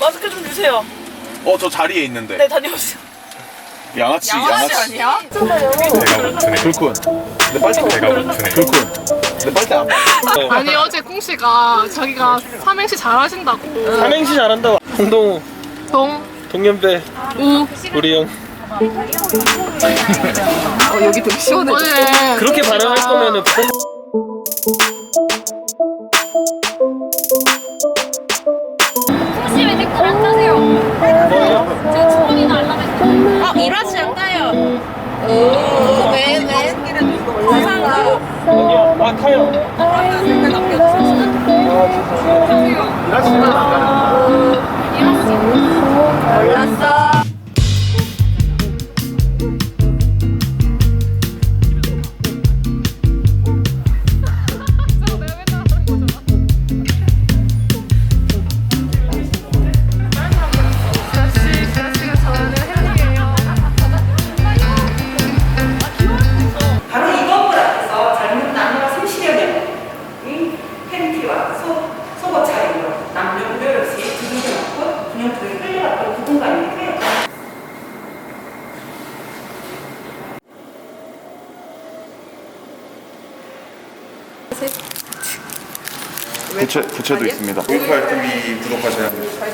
마스크 좀 주세요. 어 저 자리에 있는데. 네, 다녀오세요. 양아치 양아치 아니야? 불꾼 내 빨대 불꾼 내 빨대 안 아니 어제 콩 씨가 자기가 삼행시 잘하신다고. 삼행시 잘한다고. 홍동우. 동, 동년배. 우, 우리 형 어제 그렇게 발언할 거면은 혹시 왜 댓글 안 타세요? 제가 주머니도 안 나가요. 아, 일하시 안 타요. 오, 왜, 왜? 세상에. 아 타요 몰랐어. 부채 부채도 있습니다 윙크할 TV 구독하셔야 합니다.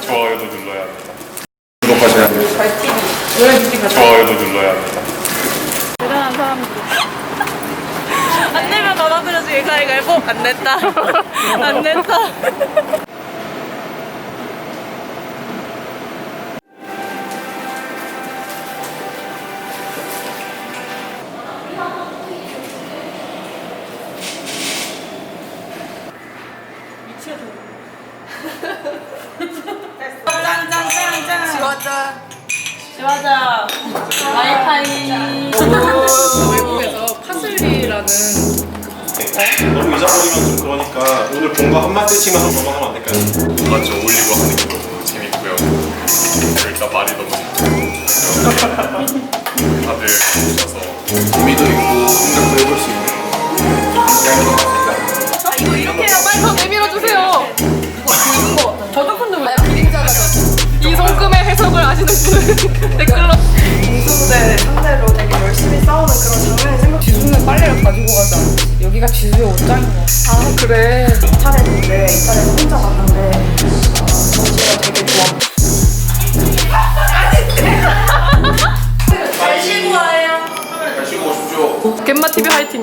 좋아요도 눌러야 합니다. 구독하셔야 합니다. 좋아요도 눌러야 합니다. 안 내면 받아들여주기 가위가위보. 안 냈다. 안 냈다. 짠짠짠짠. 지워자. 지워자. 와이파이. 외국에서 파슬리라는 너무 잊어버리면 좀 그러니까 오늘 본 거 한마디씩만 더 넘어가면 안 될까요? 맞죠. 어울리고 하는 게 너무 재밌고요. 그러니까 말이 너무 좋고 다들 오셔서 재미도 있고 생각도 해볼 수 있는 아시는 분은 댓글로 지수대 상대로 되게 열심히 싸우는 그런 장면이 생각. 지수는 빨래를 가지고 가지 않지. 여기가 지수의 옷장인 거. 아 그래 이탈했는데 이탈해서 혼자 갔는데 어, 정치가 되게 좋아. 잘 쉬고 오십시오 gem마 TV 화이팅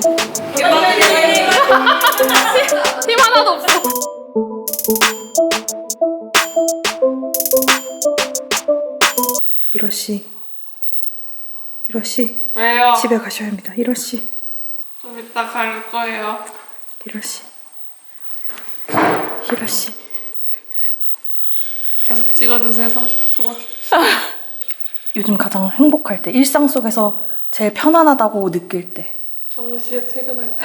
팀 하나도 없어 이러 씨, 이러 씨 왜요? 집에 가셔야 합니다. 이러 씨, 좀 이따 갈 거예요 이러 씨, 이러 씨. 계속 찍어주세요 30분 동안 요즘 가장 행복할 때, 일상 속에서 제일 편안하다고 느낄 때. 정시에 퇴근할 때.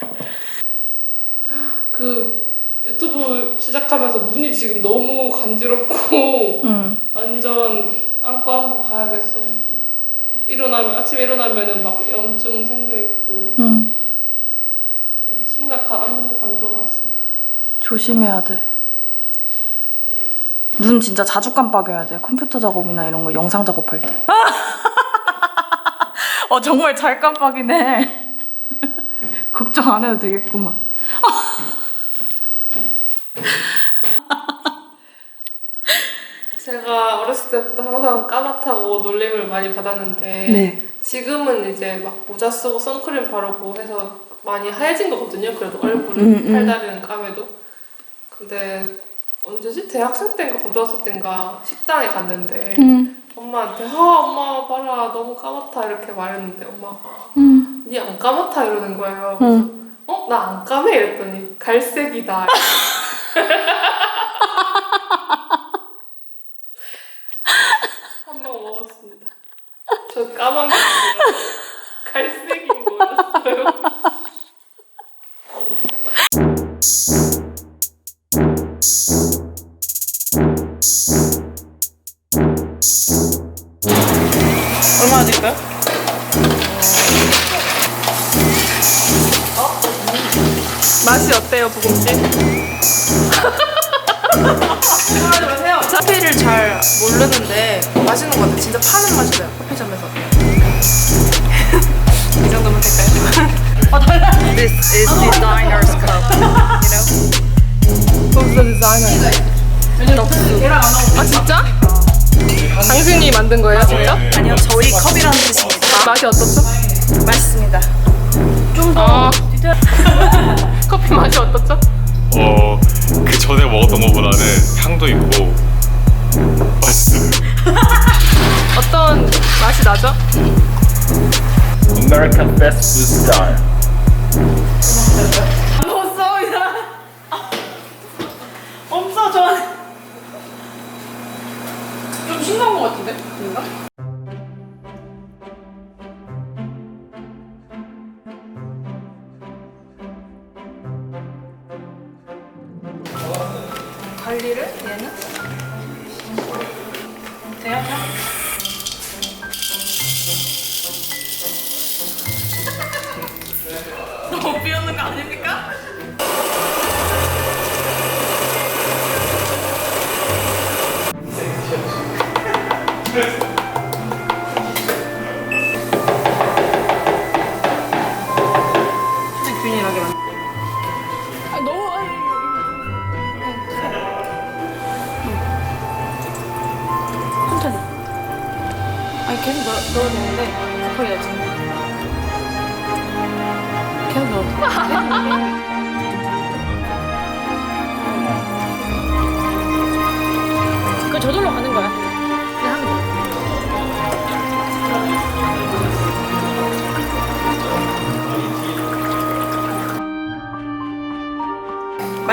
그 유튜브 시작하면서 눈이 지금 너무 간지럽고 응. 완전 안고 한번 가야겠어. 일어나면 아침에 일어나면은 막 염증 생겨 있고 응. 되게 심각한 안구 건조가 왔습니다. 조심해야 돼. 눈 진짜 자주 깜빡여야 돼. 컴퓨터 작업이나 이런 거 영상 작업할 때. 어 정말 잘 깜빡이네. 걱정 안 해도 되겠구만. 제가 어렸을 때부터 항상 까맣다고 놀림을 많이 받았는데 네. 지금은 이제 막 모자 쓰고 선크림 바르고 해서 많이 하얘진 거거든요. 그래도 얼굴은 음, 음. 팔다리는 까매도. 근데 언제지? 대학생 때인가 고등학생 때인가 식당에 갔는데 음. 엄마한테 아 엄마 봐라 너무 까맣다 이렇게 말했는데 엄마가 음. 니안 까맣다 이러는 거예요. 그래서 음. 어? 나 안 까매? 이랬더니 갈색이다. 드릴까요? 맛이 어때요, 부금씨? 카페를 잘 모르는데 맛있는 것 같아. 진짜 파는 맛이 나요. 커피점에서. 이 정도면 될까요? This is designer's cup. You know? Who's the designer? 아 진짜? 당신이 만든 거예요, 진짜? 아니요, 저희 컵이라는 뜻입니다. 맛이 어떻죠? 맛있습니다. 아 커피 맛이 어떻죠? 어, 그 전에 먹었던 것보다는 향도 있고 맛있어요. 어떤 맛이 나죠? American fast food style. 관리를 얘는? 돼요? 너무 비웃는 거 아닙니까?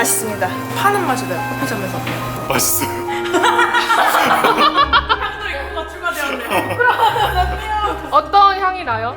맛있습니다. 파는 맛이 나요. 커피점에서. 맛있어요. 어떤 향이 나요?